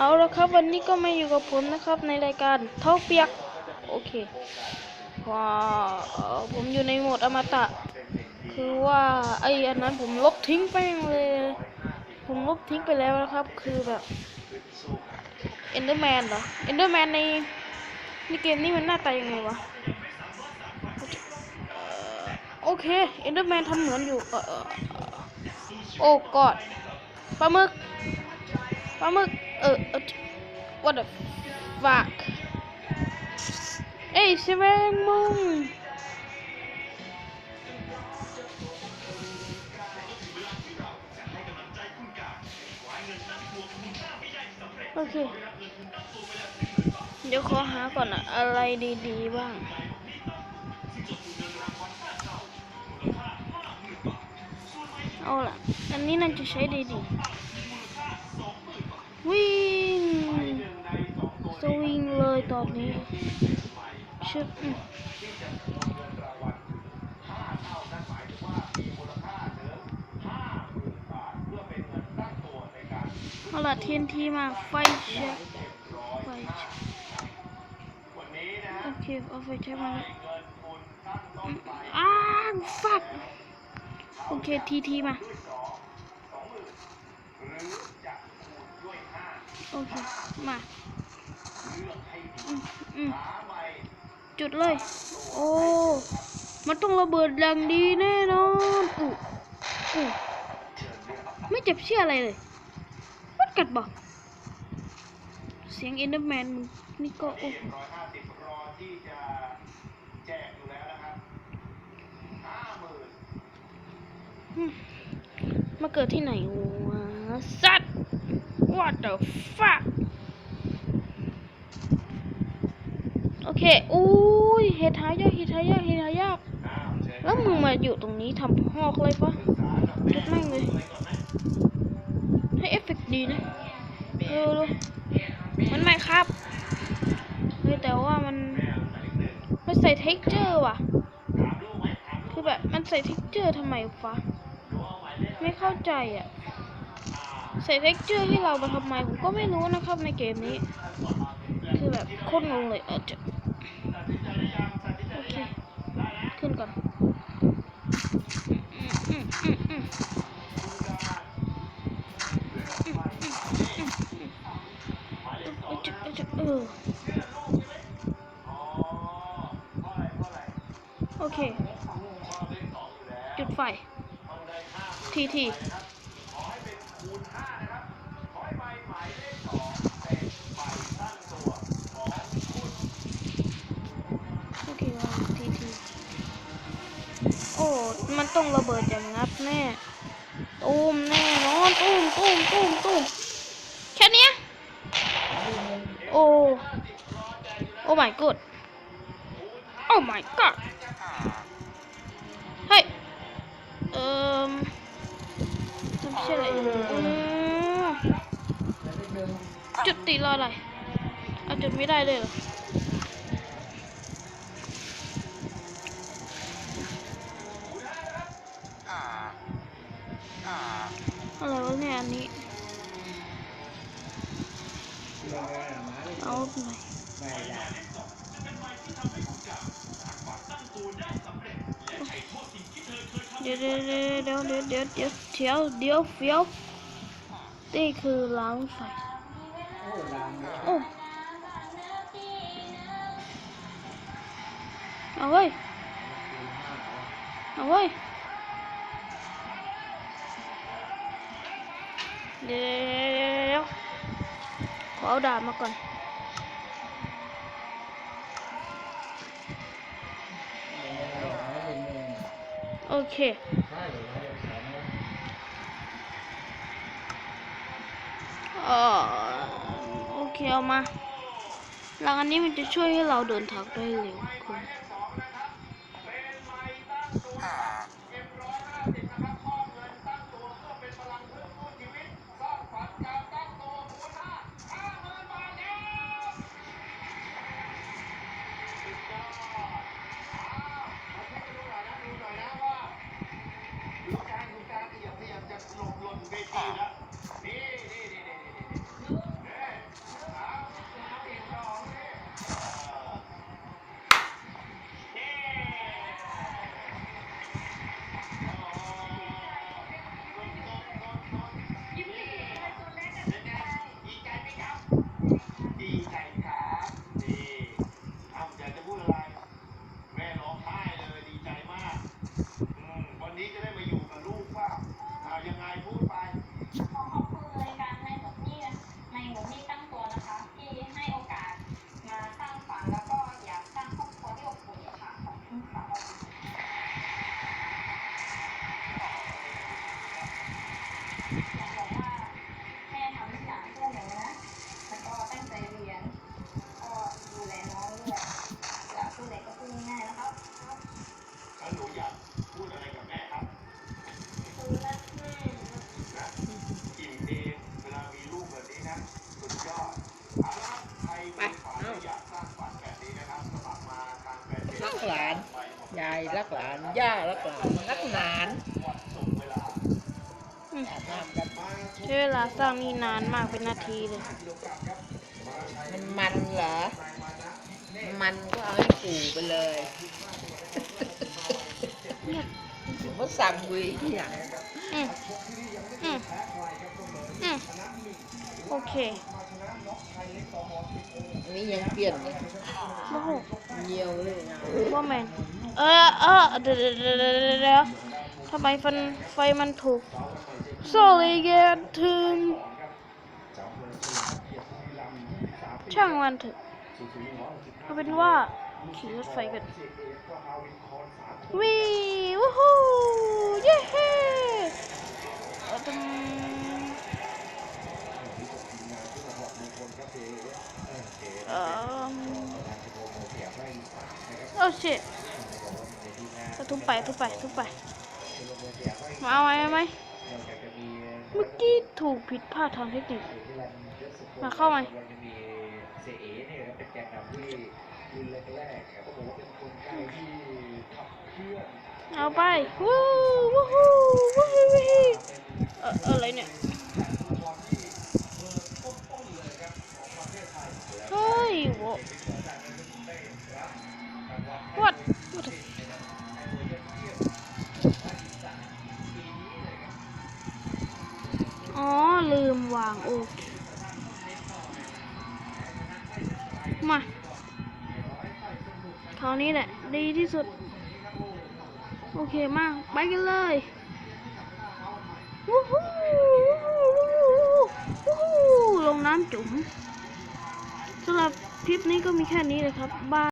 เอาละครับวันนี้ก็มาอยู่กับผมนะครับในรายการเท่าเปียก โอเคว้าผมอยู่ในโหมดอมตะ คือว่าไออันนั้นผมลบทิ้งไปเลย ผมลบทิ้งไปแล้วนะครับ คือแบบเอนเดอร์แมนเหรอเอนเดอร์แมนในในเกมนี้มันหน้าตายังไงวะโอเคเอนเดอร์แมนทำเหมือนอยู่ เออโอ้กอดปลาหมึก ปลาหมึกเออเออ what the fuck เอ้ยเซเว่นมุงโอเค เดี๋ยวขอหาก่อนอะอะไรดีๆบ้างเอาล่ะ อันนี้น่าจะใช้ได้ดี วิ่งสวิงเลย ตอนนี้ชึบอืมเอาล่ะ TNT มาไฟแช็คไฟแช็คโอเคเอาไฟแช็คมาแล้วอืมอ้าฟักโอเค TT มาโอเคมา จุดเลย โอ้ มันต้องระเบิดแรงดีแน่นอนอู้อู้ไม่เจ็บเชื่ออะไรเลยมันกัดบอก เสียงเอนเดอร์แมนมึงนี่ก็โอ้อืมมาเกิดที่ไหนวะสัตว์ what the fuck โอ เคอุ้ยเห็ดหายากเห็ดหายากเห็ดหายาก แล้วมึงมาอยู่ตรงนี้ทำหอกอะไรปะจุดแม่งเลยให้เอฟเฟกต์ดีนะเออดูมันไม่ครับเฮ้ยแต่ว่ามันมันใส่เท็กเจอร์ว่ะ คือแบบมันใส่เท็กเจอร์ทำไมฟ้าไม่เข้าใจอะ ใส่เท็กเจอร์ให้เรามาทำไมผมก็ไม่รู้นะครับในเกมนี้ คือแบบโคตรงงเลยเออจะ ก่อนโอเค จุดไฟ ทีที มันต้องระเบิดอย่างงับแน่ตูมแน่นอนตูมตูมตูมตูมแค่นี้โอ้โอ้ my god โอ้ my god เฮ้ยเอ่อทำเช่ออะไรอืมจุดติดรออะไรเอาจุดไม่ได้เลยเหรอ อะไรวะเนี่ยอันนี้เอาไปเดี๋ยวเดี๋ยวเดี๋ยวเดี๋ยวเดี๋ยวเดี๋ยวเดี๋ยวเดี๋ยวเดี๋ยวนี่คือล้างไฟโอ้เอาเว้ยเอาเว้ เดี๋ยวขอเอาดาบมาก่อนโอเคโอเคเอามาหลังอันนี้มันจะช่วยให้เราเดินทางได้เร็วขึ้น รักหลาน ยายรักหลาน ย่ารักหลาน รักหลานอืมอาบน้ำกันใช้เวลาสร้างนี่นานมากเป็นนาทีเลย มันมันเหรอ มันก็เอาให้ปู่ไปเลยเงียบผมก็สั่งวีที่อย่างอืมอืมอืมโอเคอั นนี้ยังเปลี่ยนเลยโอ้โหเยียวเลยนะว่าแมนเออเออเดี๋ยวเดี๋ยวเดี๋ยวเดี๋ยวเดี๋ยวทำไมฟันไฟมันถูก sorry get ถึงช่างมันเถอะเอาเป็นว่าขี่รถไฟกันวีวู้ฮู้เย้เฮ้เออเออโอ้ชิทุบไปทุบไปทุบไป มาเอาไหมไหมเมื่อกี้ถูกผิดพลาดทางเทคนิค มาเข้าไหมเอาเอาไป วู้วู้ฮู้วู้ฮู้วู้ฮู้เอ่ออะไรเนี่ย วางโอเคมาคราวนี้แหละ ดีที่สุด โอเคมาก ไปกันเลยวู้ฮู้วู้ฮู้วู้ฮู้ลงน้ำจุ๋มสำหรับคลิปนี้ก็มีแค่นี้เลยครับบาย